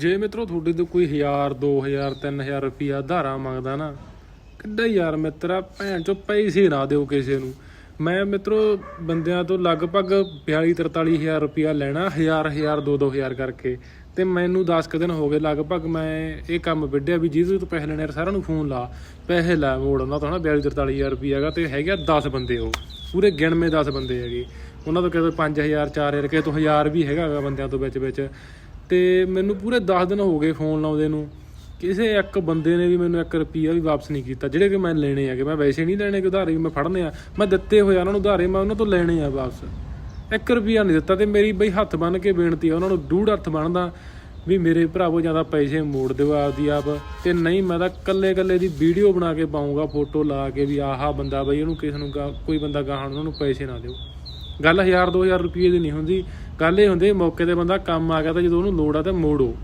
ਜੇ ਮਿੱਤਰੋ ਤੁਹਾਡੇ ਤੋਂ ਕੋਈ 1000 2000 3000 ਰੁਪਿਆ ਧਾਰਾ ਮੰਗਦਾ ਨਾ ਕਿੱਡਾ ਯਾਰ ਮਿੱਤਰਾ ਭੈਣ ਚੋ ਪੈਸੇ ਨਾ ਦਿਓ ਕਿਸੇ ਨੂੰ। ਮੈਂ ਮਿੱਤਰੋ ਬੰਦਿਆਂ ਤੋਂ ਲਗਭਗ 42 43000 ਰੁਪਿਆ ਲੈਣਾ 1000 1000 2 2000 ਕਰਕੇ। ਤੇ ਮੈਨੂੰ 10 ਕੁ ਦਿਨ ਹੋ ਗਏ ਲਗਭਗ ਮੈਂ ਇਹ ਕੰਮ ਵਿੱਢਿਆ ਵੀ ਜਿਹਦੇ ਤੋਂ ਪੈਸੇ ਲੈਣੇ ਆ, ਸਾਰਿਆਂ ਨੂੰ ਫੋਨ ਲਾ। ਪੈਸੇ ਲੈ ਮੋੜ ਮੋੜਨਾ ਤਾਂ ਨਾ 42 43000 ਰੁਪਿਆ ਹੈਗਾ ਤੇ ਹੈਗਾ 10 ਬੰਦੇ ਉਹ। ਪੂਰੇ ਗਿਣਵੇਂ 10 ਬੰਦੇ ਹੈਗੇ। ਉਹਨਾਂ ਤੋਂ ਕਿਸੇ 5000 4000 ਕਿਸੇ ਤੋਂ 1000 ਵੀ ਹੈਗਾ ਗਾ ਬੰਦਿਆਂ ਤੋਂ ਵਿੱਚ ਵਿੱਚ। ਤੇ ਮੈਨੂੰ ਪੂਰੇ 10 ਦਿਨ ਹੋ ਗਏ ਫੋਨ ਲਾਉਂਦੇ ਨੂੰ। ਕਿਸੇ ਇੱਕ ਬੰਦੇ ਨੇ ਵੀ ਮੈਨੂੰ 1 ਰੁਪਿਆ ਵੀ ਵਾਪਸ ਨਹੀਂ ਕੀਤਾ। ਜਿਹੜੇ ਕਿ ਮੈਂ ਲੈਣੇ ਹੈਗੇ, ਮੈਂ ਵੈਸੇ ਨਹੀਂ ਲੈਣੇ, ਕਿ ਉਧਾਰੇ ਵੀ ਮੈਂ ਫੜਨੇ ਆ। ਮੈਂ ਦਿੱਤੇ ਹੋਏ ਆ, ਉਹਨਾਂ ਨੂੰ ਉਧਾਰੇ ਮੈਂ ਉਹਨਾਂ ਤੋਂ ਲੈਣੇ ਆ ਵਾਪਸ। 1 ਰੁਪਿਆ ਨਹੀਂ ਦਿੱਤਾ ਤੇ ਮੇਰੀ ਬਈ ਹੱਥ ਬੰਨ ਕੇ ਬੇਨਤੀ ਆ, ਉਹਨਾਂ ਨੂੰ ਡੂੜ ਹੱਥ ਬੰਨਦਾ ਵੀ ਮੇਰੇ ਭਰਾਵੋ ਜ਼ਿਆਦਾ ਪੈਸੇ ਮੋੜ ਦਿਓ ਆਪਦੀ ਆਪ। ਤੇ ਨਹੀਂ ਮੈਂ ਤਾਂ ਕੱਲੇ ਕੱਲੇ ਦੀ ਵੀਡੀਓ ਬਣਾ ਕੇ ਪਾਉਂਗਾ, ਫੋਟੋ ਲਾ ਕੇ ਵੀ ਆਹਾ ਬੰਦਾ ਬਈ ਉਹਨੂੰ ਕਿਸ ਨੂੰ ਗਾ- ਕੋਈ ਬੰਦਾ ਗਾਹਣ ਉਹਨਾਂ ਨੂੰ ਪੈਸੇ ਨਾ ਦਿਓ। ਗੱਲ 1000 2000 ਰੁਪਏ ਦੀ ਨਹੀਂ ਹੁੰਦੀ। ਗੱਲ ਇਹ ਹੁੰਦੀ, ਮੌਕੇ ਤੇ ਬੰਦਾ ਕੰਮ ਆ ਗਿਆ ਤਾਂ ਜਦੋਂ ਉਹਨੂੰ ਲੋੜ ਆ ਤਾਂ ਮੋੜੋ।